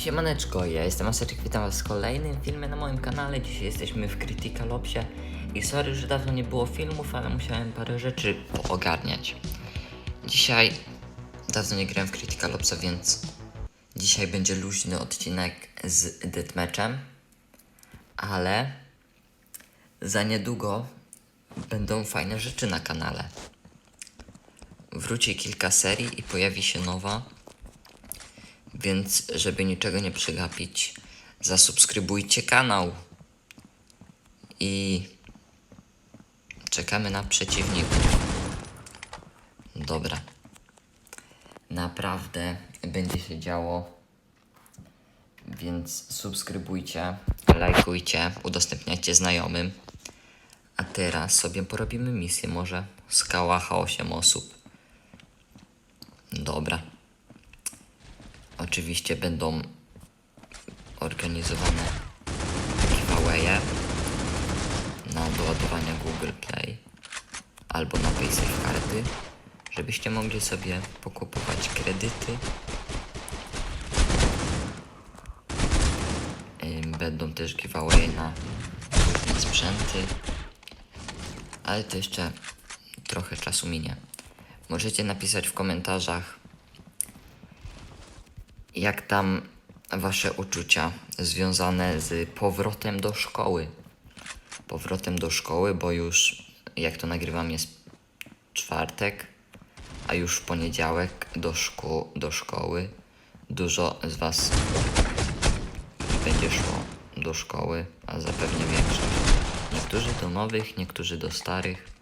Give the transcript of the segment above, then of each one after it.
Siemaneczko, ja jestem Aseczek, witam was w kolejnym filmie na moim kanale. Dzisiaj jesteśmy w Critical Opsie i sorry, że dawno nie było filmów, ale musiałem parę rzeczy poogarniać. Dzisiaj dawno nie grałem w Critical Opsa, więc dzisiaj będzie luźny odcinek z Deathmatchem, ale za niedługo będą fajne rzeczy na kanale. Wróci kilka serii i pojawi się nowa. Więc, żeby niczego nie przegapić, zasubskrybujcie kanał. I czekamy na przeciwników. Dobra. Naprawdę będzie się działo. Więc subskrybujcie, lajkujcie, udostępniajcie znajomym. A teraz sobie porobimy misję może. Skałacha 8 osób. Dobra. Oczywiście będą organizowane giveawaye na doładowania Google Play albo na PaySafe karty, żebyście mogli sobie pokupować kredyty. Będą też giveawaye na różne sprzęty, ale to jeszcze trochę czasu minie. Możecie napisać w komentarzach, jak tam wasze uczucia związane z powrotem do szkoły? Powrotem do szkoły, bo już jak to nagrywam jest czwartek, a już w poniedziałek do, szkół, do szkoły. Dużo z was będzie szło do szkoły, a zapewne większość. Niektórzy do nowych, niektórzy do starych,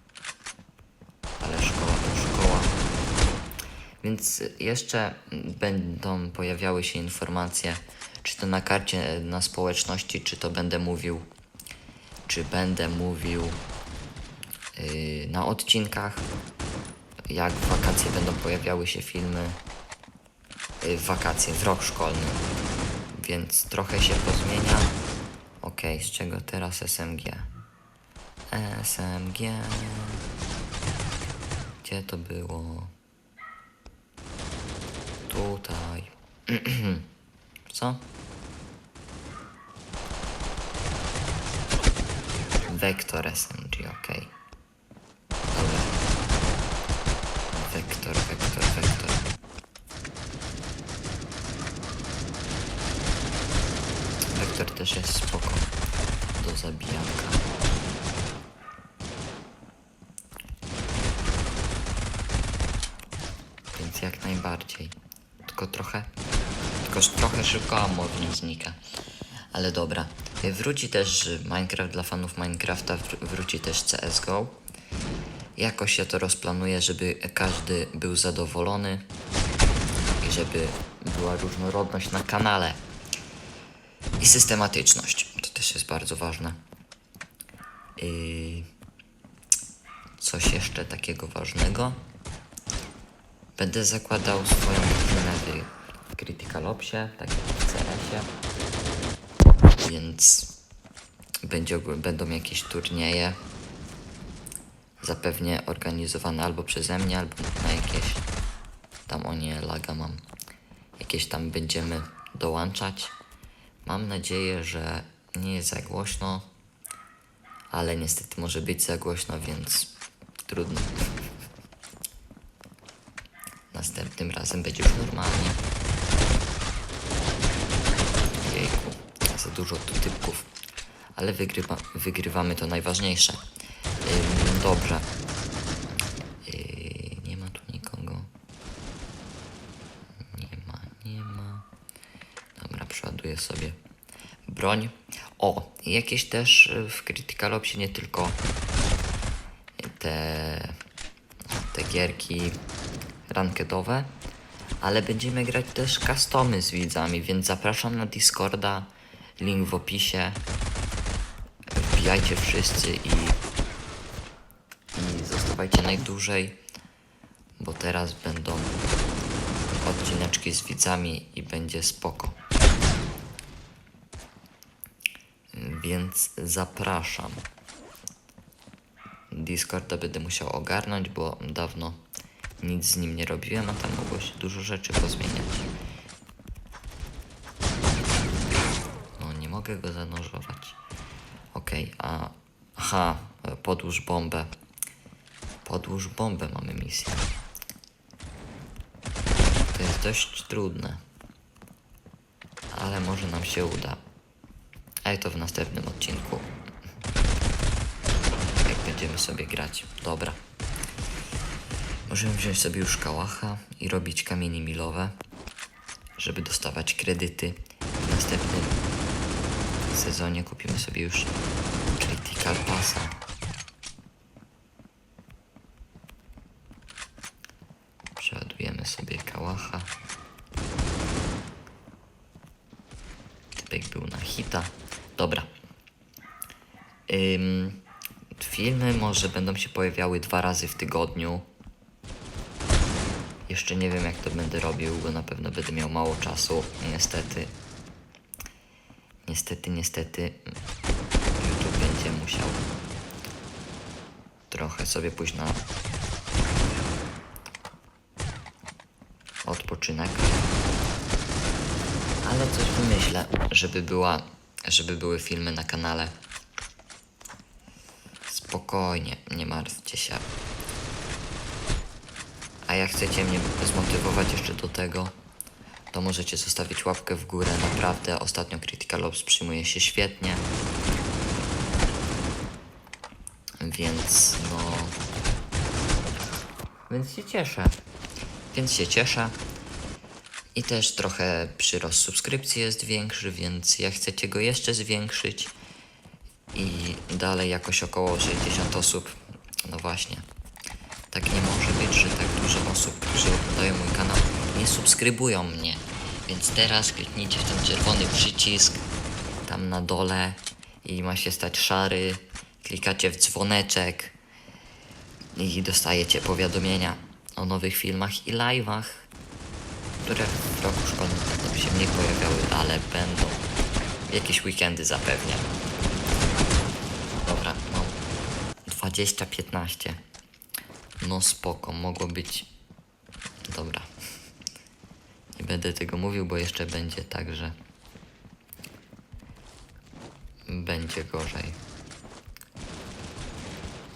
Więc jeszcze będą pojawiały się informacje, czy to na karcie na społeczności, czy to będę mówił, czy będę mówił yy, na odcinkach, jak w wakacje będą pojawiały się filmy, yy, w wakacje, w rok szkolny. Więc trochę się pozmienia. Ok, z czego teraz SMG? SMG. Gdzie to było? Tutaj. Co? Vektor SMG, ok. Dobra. Vektor, vektor, vektor. Vektor też jest spoko. Do zabijanka. Więc jak najbardziej. Tylko trochę. Tylko trochę szybko ammo w nim znika. Ale dobra. Wróci też Minecraft dla fanów Minecrafta, wr- wróci też CSGO. Jakoś się to rozplanuje, żeby każdy był zadowolony i żeby była różnorodność na kanale. I systematyczność. To też jest bardzo ważne. Yy, coś jeszcze takiego ważnego. Będę zakładał swoją drużynę w Critical Opsie, tak jak w CS-ie. Więc będzie, będą jakieś turnieje. Zapewnie organizowane albo przeze mnie, albo na jakieś. Tam o nie, laga mam. Jakieś tam będziemy dołączać. Mam nadzieję, że nie jest za głośno, ale niestety może być za głośno, więc trudno. Następnym razem będzie już normalnie. Jejku, za dużo tu typków. Ale wygrywa, wygrywamy to najważniejsze. Dobrze. Yy, nie ma tu nikogo. Nie ma, nie ma. Dobra, przeładuję sobie broń. O, jakieś też y, w Critical Opsie nie tylko te, te gierki rankedowe, ale będziemy grać też customy z widzami, więc zapraszam na Discorda, link w opisie. Wbijajcie wszyscy i, i zostawajcie najdłużej, bo teraz będą odcineczki z widzami i będzie spoko. Więc zapraszam. Discorda będę musiał ogarnąć, bo dawno nic z nim nie robiłem, a tam mogło się dużo rzeczy pozmieniać. mogę go zanurzować. Okej, a... Aha, e, podłóż bombę. Podłóż bombę mamy misję. To jest dość trudne. Ale może nam się uda. Ale to w następnym odcinku. Jak będziemy sobie grać. Dobra. Możemy wziąć sobie już kałacha i robić kamienie milowe, żeby dostawać kredyty. W następnym sezonie kupimy sobie już Critical Passa. Przeładujemy sobie kałacha. Typek był na hita. Dobra. Ym, filmy może będą się pojawiały dwa razy w tygodniu. Jeszcze nie wiem jak to będę robił, bo na pewno będę miał mało czasu. Niestety. Niestety, niestety. YouTube będzie musiał trochę sobie pójść na odpoczynek. Ale coś wymyślę, żeby była, żeby były filmy na kanale. Spokojnie, nie martwcie się. A jak chcecie mnie zmotywować jeszcze do tego, to możecie zostawić łapkę w górę. Naprawdę, ostatnio Critical Ops przyjmuje się świetnie. Więc no... Więc się cieszę. Więc się cieszę. I też trochę przyrost subskrypcji jest większy, więc jak chcecie go jeszcze zwiększyć i dalej jakoś około 60 osób, no właśnie. Tak nie może być, że tak dużo osób, którzy oglądają mój kanał, nie subskrybują mnie. Więc teraz kliknijcie w ten czerwony przycisk tam na dole i ma się stać szary. Klikacie w dzwoneczek i dostajecie powiadomienia o nowych filmach i live'ach, które w roku szkolnym będą się mniej pojawiały, ale będą jakieś weekendy zapewnie. Dobra, no 20-15. No spoko, mogło być. Dobra. Nie będę tego mówił, bo jeszcze będzie tak, że będzie gorzej.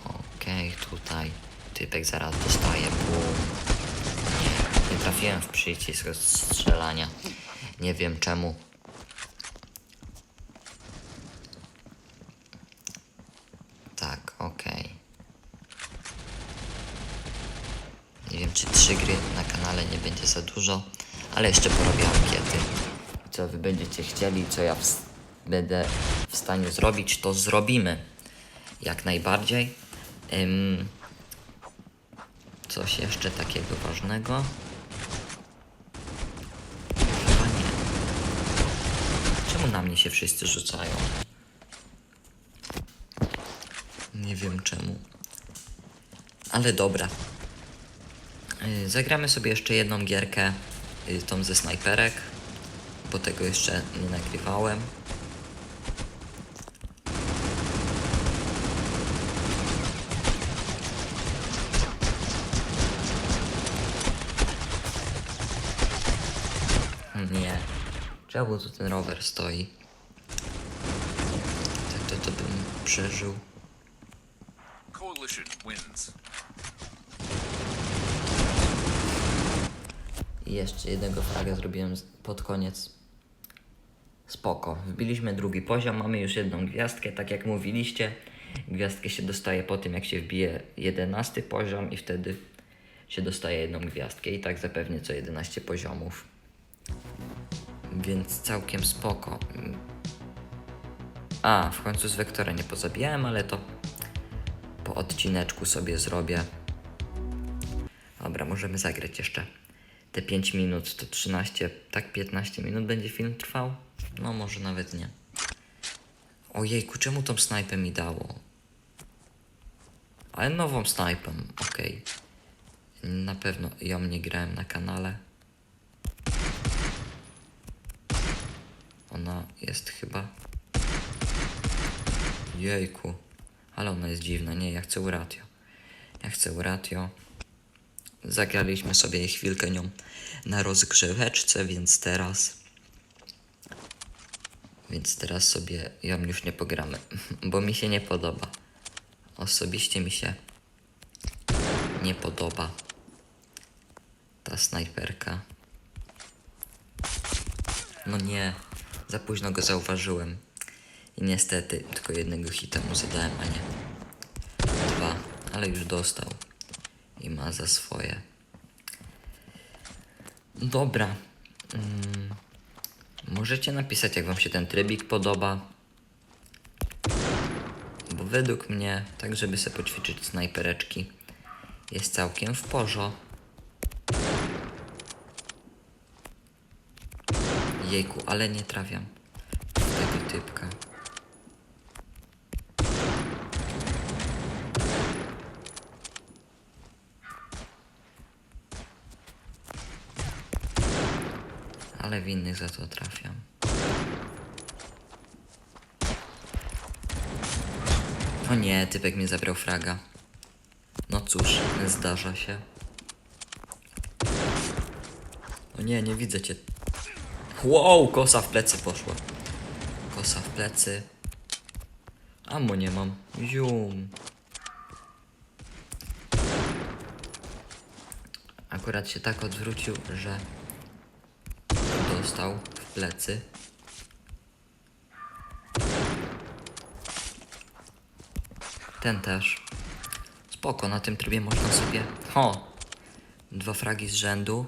Okej, tutaj typek zaraz dostaje. Bum. Nie trafiłem w przycisk strzelania. Nie wiem czemu. Tak, okej. Nie wiem, czy trzy gry na kanale nie będzie za dużo, ale jeszcze porobię ankiety. Co wy będziecie chcieli, co ja w, będę w stanie zrobić, to zrobimy. Jak najbardziej. Ym, coś jeszcze takiego ważnego? Chyba nie. Czemu na mnie się wszyscy rzucają? Nie wiem czemu. Ale dobra. Y, Zagramy sobie jeszcze jedną gierkę, y, tą ze snajperek, bo tego jeszcze nie nagrywałem. Nie. Czemu tu ten rower stoi? Tak to, to bym przeżył. I jeszcze jednego fraga zrobiłem pod koniec. Spoko. Wbiliśmy drugi poziom, mamy już jedną gwiazdkę, tak jak mówiliście. Gwiazdkę się dostaje po tym, jak się wbije jedenasty poziom i wtedy się dostaje jedną gwiazdkę. I tak zapewnie co 11 poziomów. Więc całkiem spoko. A, w końcu z Wektora nie pozabijałem, ale to po odcineczku sobie zrobię. Dobra, możemy zagrać jeszcze te 5 minut, to 13, tak 15 minut będzie film trwał? No może nawet nie. Ojejku, czemu tą snajpę mi dało? Ale nową snajpę, okej. Na pewno ją nie grałem na kanale. Ona jest chyba... Jejku. Ale ona jest dziwna. Nie, ja chcę Uratio. Ja chcę Uratio. Zagraliśmy sobie chwilkę nią na rozgrzeweczce, więc teraz Więc teraz sobie ją już nie pogramy, bo mi się nie podoba. Osobiście mi się nie podoba ta snajperka. No nie, za późno go zauważyłem. I niestety tylko jednego hita mu zadałem, a nie dwa, ale już dostał. Ma za swoje. Dobra. Mm. Możecie napisać, jak wam się ten trybik podoba. Bo według mnie, tak żeby sobie poćwiczyć snajpereczki, jest całkiem w porządku. Jejku, ale nie trafiam tego typka. Ale w innych za to trafiam. O nie, typek mi zabrał fraga. No cóż, zdarza się. O nie, nie widzę cię. Wow, kosa w plecy poszła. Kosa w plecy. Amo nie mam. Zium. Akurat się tak odwrócił, że dostał w plecy. Ten też. Spoko, na tym trybie można sobie... Ho! Dwa fragi z rzędu.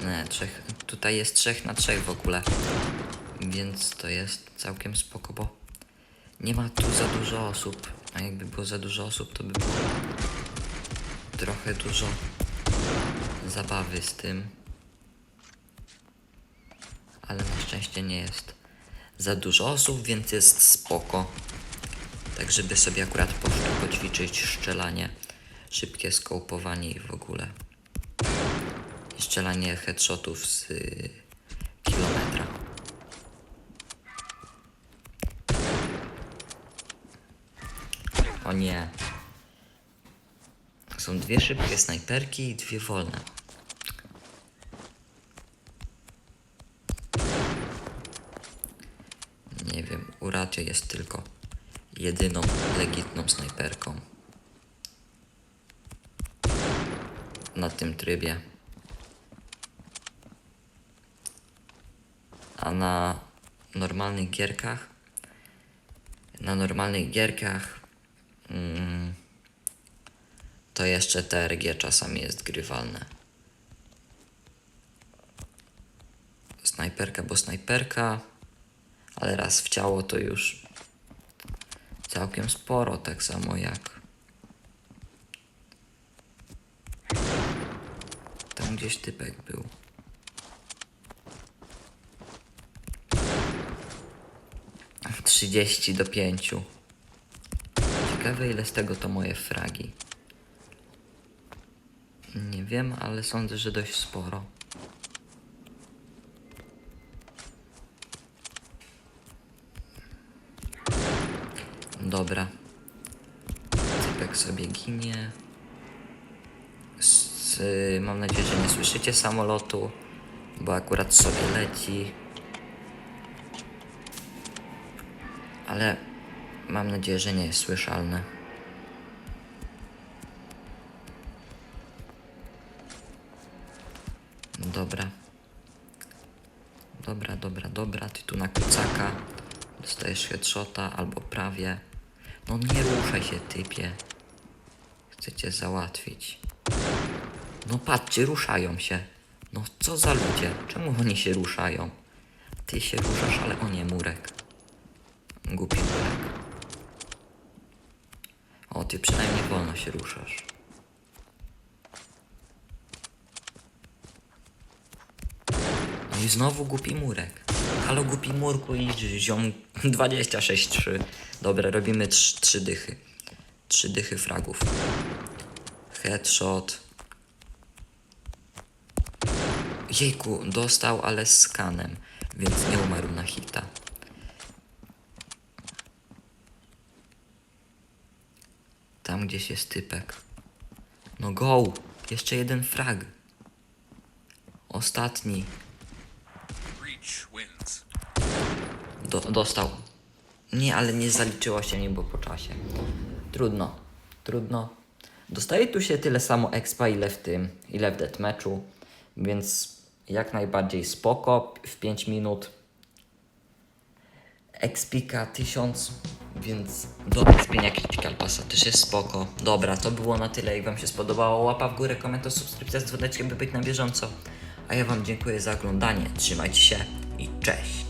Nie, trzech. Tutaj jest trzech na trzech w ogóle. Więc to jest całkiem spoko, bo nie ma tu za dużo osób. A jakby było za dużo osób, to by było trochę dużo zabawy z tym. Ale na szczęście nie jest za dużo osób, więc jest spoko. Tak, żeby sobie akurat poszło poćwiczyć strzelanie, szybkie skołpowanie i w ogóle. I strzelanie headshotów z y, kilometra. O nie. Są dwie szybkie snajperki i dwie wolne. Nie jest tylko jedyną legitną snajperką. Na tym trybie. A na normalnych gierkach na normalnych gierkach mm, to jeszcze TRG czasami jest grywalne. Snajperka, bo snajperka, ale raz w ciało to już całkiem sporo, tak samo jak tam gdzieś typek był. Trzydzieści do pięciu. Ciekawe ile z tego to moje fragi. Nie wiem, ale sądzę, że dość sporo. Dobra. Typek sobie ginie. Mam nadzieję, że nie słyszycie samolotu, bo akurat sobie leci. Ale mam nadzieję, że nie jest słyszalne. Dobra. Dobra, dobra, dobra. Ty tu na kucaka. Dostajesz headshota albo prawie. No nie ruszaj się, typie. Chcę cię załatwić. No patrzcie, ruszają się. No co za ludzie? Czemu oni się ruszają? Ty się ruszasz, ale o nie, murek. Głupi murek. O, ty przynajmniej wolno się ruszasz. No i znowu głupi murek. Halo głupi murku i ziom 26-3. Dobra, robimy trz- trzy dychy. Trzy dychy fragów. Headshot. Jejku, dostał, ale z skanem, więc nie umarł na hita. Tam gdzieś jest typek. No go! Jeszcze jeden frag. Ostatni. Do, dostał. Nie, ale nie zaliczyło się mi, bo po czasie. Trudno, trudno. Dostaje tu się tyle samo expa, ile w tym, ile w deathmatchu, więc jak najbardziej spoko, w 5 minut. Expika 1000, więc do expienia Critical Passa też jest spoko. Dobra, to było na tyle. Jak Wam się spodobało, łapa w górę, komentarz, subskrypcja z dzwoneczkiem, by być na bieżąco. A ja Wam dziękuję za oglądanie. Trzymajcie się i cześć!